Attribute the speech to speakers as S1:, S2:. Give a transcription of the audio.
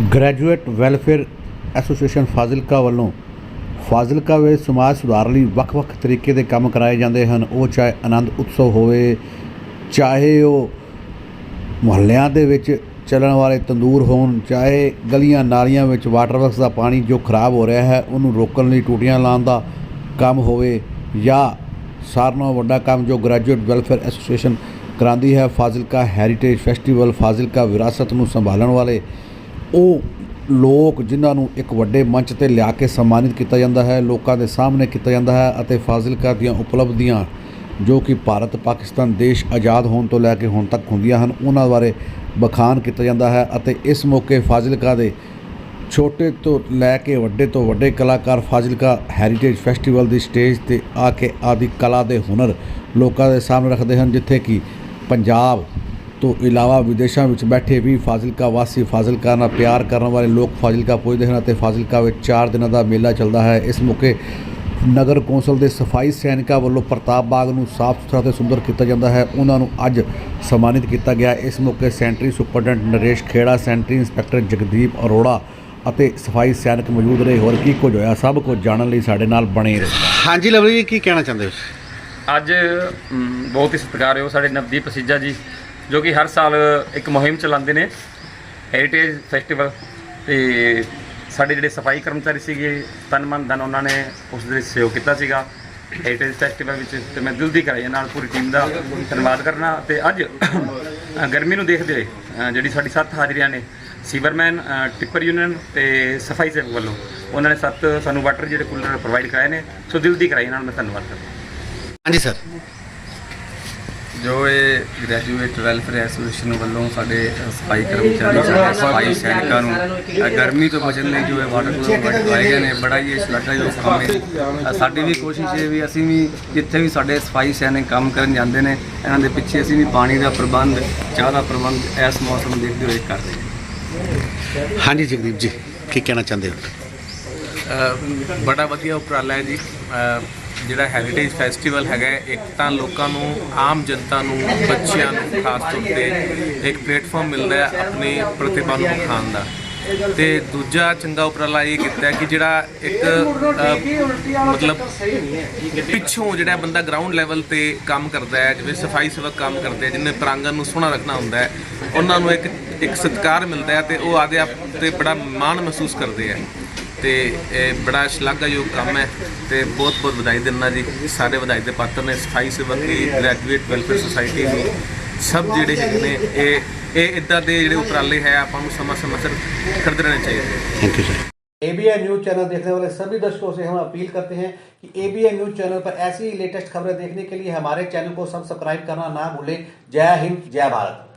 S1: Graduate welfare association Fazilka ਵੱਲੋਂ ਫਾਜ਼ਿਲਕਾ ਵਿੱਚ ਸਮਾਜ ਸੁਧਾਰ ਲਈ ਵੱਖ-ਵੱਖ ਤਰੀਕੇ ਦੇ ਕੰਮ ਕਰਾਏ ਜਾਂਦੇ ਹਨ। ਉਹ ਚਾਹੇ ਆਨੰਦ ਉਤਸਵ ਹੋਵੇ, ਚਾਹੇ ਉਹ ਮੁਹੱਲਿਆਂ ਦੇ ਵਿੱਚ ਚੱਲਣ ਵਾਲੇ ਤੰਦੂਰ ਹੋਣ, ਚਾਹੇ ਗਲੀਆਂ ਨਾਲੀਆਂ ਵਿੱਚ ਵਾਟਰ ਵਰਕਸ ਦਾ ਪਾਣੀ ਜੋ ਖਰਾਬ ਹੋ ਰਿਹਾ ਹੈ, ਉਹਨੂੰ ਰੋਕਣ ਲਈ ਟੂਟੀਆਂ ਲਾਉਣ ਦਾ ਕੰਮ ਹੋਵੇ ਜਾਂ ਸਾਰਿਆਂ ਨਾਲੋਂ ਵੱਡਾ ਕੰਮ ਜੋ ਗ੍ਰੈਜੂਏਟ ਵੈਲਫੇਅਰ ਐਸੋਸੀਏਸ਼ਨ ਕਰਾਂਦੀ ਹੈ, ਫਾਜ਼ਿਲਕਾ ਹੈਰੀਟੇਜ ਫੈਸਟੀਵਲ, ਫਾਜ਼ਿਲਕਾ ਵਿਰਾਸਤ ਨੂੰ ਸੰਭਾਲਣ ਵਾਲੇ ਉਹ ਲੋਕ ਜਿਨ੍ਹਾਂ ਨੂੰ ਇੱਕ ਵੱਡੇ ਮੰਚ ਤੇ ਲਿਆ ਕੇ ਸਨਮਾਨਿਤ ਕੀਤਾ ਜਾਂਦਾ ਹੈ, ਲੋਕਾਂ ਦੇ ਸਾਹਮਣੇ ਕੀਤਾ ਜਾਂਦਾ ਹੈ ਅਤੇ ਫਾਜ਼ਿਲਕਾ ਦੀਆਂ ਉਪਲਬਧੀਆਂ ਜੋ ਕਿ ਭਾਰਤ, ਪਾਕਿਸਤਾਨ, ਦੇਸ਼ ਆਜ਼ਾਦ ਹੋਣ ਤੋਂ ਲੈ ਕੇ ਹੁਣ ਤੱਕ ਹੁੰਦੀਆਂ ਹਨ, ਉਹਨਾਂ ਬਾਰੇ ਬਖਾਨ ਕੀਤਾ ਜਾਂਦਾ ਹੈ ਅਤੇ ਇਸ ਮੌਕੇ ਫਾਜ਼ਿਲਕਾ ਦੇ ਛੋਟੇ ਤੋਂ ਲੈ ਕੇ ਵੱਡੇ ਤੋਂ ਵੱਡੇ ਕਲਾਕਾਰ ਫਾਜ਼ਿਲਕਾ ਹੈਰੀਟੇਜ ਫੈਸਟੀਵਲ ਦੀ ਸਟੇਜ ਤੇ ਆ ਕੇ ਆਦੀ ਕਲਾ ਦੇ ਹੁਨਰ ਲੋਕਾਂ ਦੇ ਸਾਹਮਣੇ ਰੱਖਦੇ ਹਨ, ਜਿੱਥੇ ਕਿ ਪੰਜਾਬ ਤੋਂ ਇਲਾਵਾ ਵਿਦੇਸ਼ਾਂ ਵਿੱਚ ਬੈਠੇ ਵੀ ਫਾਜ਼ਿਲਕਾ ਵਾਸੀ ਫਾਜ਼ਿਲਕਾ ਨਾਲ ਪਿਆਰ ਕਰਨ ਵਾਲੇ ਲੋਕ ਫਾਜ਼ਿਲਕਾ ਪੁੱਜਦੇ ਹਨ ਅਤੇ ਫਾਜ਼ਿਲਕਾ ਵਿੱਚ 4 ਦਿਨਾਂ ਦਾ ਮੇਲਾ ਚੱਲਦਾ ਹੈ। ਇਸ ਮੌਕੇ ਨਗਰ ਕੌਂਸਲ ਦੇ ਸਫ਼ਾਈ ਸੈਨਿਕਾਂ ਵੱਲੋਂ ਪ੍ਰਤਾਪ ਬਾਗ ਨੂੰ ਸਾਫ਼ ਸੁਥਰਾ ਤੇ ਸੁੰਦਰ ਕੀਤਾ ਜਾਂਦਾ ਹੈ। ਉਹਨਾਂ ਨੂੰ ਅੱਜ ਸਨਮਾਨਿਤ ਕੀਤਾ ਗਿਆ। ਇਸ ਮੌਕੇ central superintendent Naresh Khera central inspector Jagdeep Arora ਅਤੇ ਸਫ਼ਾਈ ਸੈਨਿਕ ਮੌਜੂਦ ਰਹੇ। ਹੋਰ ਕੀ ਕੁਝ ਹੋਇਆ? ਸਭ ਕੁਝ ਜਾਣਨ ਲਈ ਸਾਡੇ ਨਾਲ ਬਣੇ ਰਹੋ।
S2: ਹਾਂਜੀ ਲਵਲੀ ਜੀ ਕੀ ਕਹਿਣਾ ਚਾਹੁੰਦੇ ਹੋ
S3: ਅੱਜ ਬਹੁਤ ਹੀ ਸਤਿਕਾਰਯੋਗ ਸਾਡੇ ਨਵਦੀਪ ਪਸੀਜਾ ਜੀ ਜੋ ਕਿ ਹਰ ਸਾਲ ਇੱਕ ਮੁਹਿੰਮ ਚਲਾਉਂਦੇ ਨੇ ਹੈਰੀਟੇਜ ਫੈਸਟੀਵਲ ਤੇ ਸਾਡੇ ਜਿਹੜੇ ਸਫ਼ਾਈ ਕਰਮਚਾਰੀ ਸੀਗੇ ਤਨ ਮਨ ਧਨ ਉਹਨਾਂ ਨੇ ਉਸ ਦੇ ਸਹਿਯੋਗ ਕੀਤਾ ਸੀਗਾ ਹੈਰੀਟੇਜ ਫੈਸਟੀਵਲ ਵਿੱਚ ਤੇ ਮੈਂ ਦਿਲ ਦੀ ਕਰਾਈ ਨਾਲ ਪੂਰੀ ਟੀਮ ਦਾ ਧੰਨਵਾਦ ਕਰਨਾ ਤੇ ਅੱਜ ਗਰਮੀ ਨੂੰ ਦੇਖਦੇ ਹੋਏ ਜਿਹੜੀ ਸਾਡੀ ਸੱਤ ਹਾਜ਼ਰੀਆਂ ਨੇ ਸੀਵਰਮੈਨ ਟਿੱਪਰ ਯੂਨੀਅਨ ਤੇ ਸਫ਼ਾਈ ਸੇਵਕ ਵੱਲੋਂ ਉਹਨਾਂ ਨੇ ਸੱਤ ਸਾਨੂੰ ਵਾਟਰ ਜਿਹੜੇ ਕੂਲਰ ਪ੍ਰੋਵਾਈਡ ਕਰਾਏ ਨੇ, ਸੋ ਦਿਲ ਦੀ ਕਰਾਈ ਨਾਲ ਮੈਂ ਧੰਨਵਾਦ ਕਰਦਾ।
S2: ਹਾਂਜੀ ਸਰ
S4: ਜੋ ਇਹ ਗ੍ਰੈਜੂਏਟ ਵੈਲਫੇਅਰ ਐਸੋਸੀਏਸ਼ਨ ਵੱਲੋਂ ਸਾਡੇ ਸਫ਼ਾਈ ਕਰਮਚਾਰੀ ਸਾਡੇ ਸਫ਼ਾਈ ਸੈਨਿਕਾਂ ਨੂੰ ਅ, ਗਰਮੀ ਤੋਂ ਬਚਣ ਲਈ ਜੋ ਇਹ ਵਾਟਰ ਕੂਲਰ ਲਗਾਏ ਗਏ ਨੇ ਬੜਾ ਹੀ ਇਹ ਸ਼ਲਾਘਾਯੋਗ ਕੰਮ ਹੈ। ਅ, ਸਾਡੀ ਵੀ ਕੋਸ਼ਿਸ਼ ਹੈ ਵੀ ਅਸੀਂ ਵੀ ਜਿੱਥੇ ਵੀ ਸਾਡੇ ਸਫ਼ਾਈ ਸੈਨਿਕ ਕੰਮ ਕਰਨ ਜਾਂਦੇ ਨੇ ਇਹਨਾਂ ਦੇ ਪਿੱਛੇ ਅਸੀਂ ਵੀ ਪਾਣੀ ਦਾ ਪ੍ਰਬੰਧ ਚਾਹ ਦਾ ਪ੍ਰਬੰਧ ਇਸ ਮੌਸਮ ਨੂੰ ਦੇਖਦੇ ਹੋਏ ਕਰਦੇ ਹਾਂ।
S2: ਹਾਂਜੀ ਜਗਦੀਪ ਜੀ ਕੀ ਕਹਿਣਾ ਚਾਹੁੰਦੇ ਹੋ?
S5: ਅ, ਬੜਾ ਵਧੀਆ ਉਪਰਾਲਾ ਹੈ ਜੀ। ਅ, ਜਿਹੜਾ ਹੈਰੀਟੇਜ ਫੈਸਟੀਵਲ ਹੈਗਾ ਇੱਕ ਤਾਂ ਲੋਕਾਂ ਨੂੰ, ਆਮ ਜਨਤਾ ਨੂੰ, ਬੱਚਿਆਂ ਨੂੰ, ਖਾਸ ਤੌਰ ਤੇ ਇੱਕ ਪਲੇਟਫਾਰਮ ਮਿਲਦਾ ਹੈ ਆਪਣੀ ਪ੍ਰਤਿਭਾ ਨੂੰ ਦਿਖਾਉਣ ਦਾ। ਤੇ ਦੂਜਾ ਚੰਗਾ ਉਪਰਾਲਾ ਇਹ ਕੀਤਾ ਕਿ ਜਿਹੜਾ ਇੱਕ ਮਤਲਬ ਪਿੱਛੋਂ ਜਿਹੜਾ ਬੰਦਾ ਗਰਾਊਂਡ ਲੈਵਲ ਤੇ ਕੰਮ ਕਰਦਾ ਹੈ, ਜਿਵੇਂ ਸਫ਼ਾਈ ਸੇਵਕ ਕੰਮ ਕਰਦੇ ਜਿੰਨੇ ਪ੍ਰਾਂਗਣ ਨੂੰ ਸੋਹਣਾ ਰੱਖਣਾ ਹੁੰਦਾ ਹੈ, ਉਹਨਾਂ ਨੂੰ ਇੱਕ ਇੱਕ ਸਤਿਕਾਰ ਮਿਲਦਾ ਹੈ ਤੇ ਉਹ ਆਦੇ ਆਪ ਤੇ ਬੜਾ ਮਾਣ ਮਹਿਸੂਸ ਕਰਦੇ ਹੈ। ਤੇ ਇਹ ਬੜਾ ਸ਼ਲਾਘਾਯੋਗ ਕੰਮ ਹੈ ਤੇ ਬਹੁਤ ਬਹੁਤ ਵਧਾਈ ਦਿੰਦਾ ਜੀ ਸਾਰੇ ਵਧਾਈ ਦੇ ਪਾਤਰ ਨੇ ਸਫਾਈ ਸੇਵਕ ਦੀ ਗ੍ਰੈਜੂਏਟ ਵੈਲਫੇਅਰ ਸੁਸਾਇਟੀ ਨੂੰ ਸਭ ਜਿਹੜੇ ਹੈਗੇ ਨੇ ਇਹ ਇਹ ਇਦਾਂ ਦੇ ਜਿਹੜੇ ਉਪਰਾਲੇ ਹੈ ਆਪਾਂ ਨੂੰ ਸਮਾਂ ਸਮਾਂ ਸਿਰ ਕਰਦੇ ਰਹਿਣੇ ਚਾਹੀਦੇ
S2: thank you sir
S6: ABN news channel देखने वाले सभी दर्शकों से हम अपील करते हैं कि एबीएन न्यूज चैनल पर ऐसी ही लेटेस्ट खबरें देखने के लिए हमारे चैनल को सब्सक्राइब करना ना भूलें जय हिंद जय भारत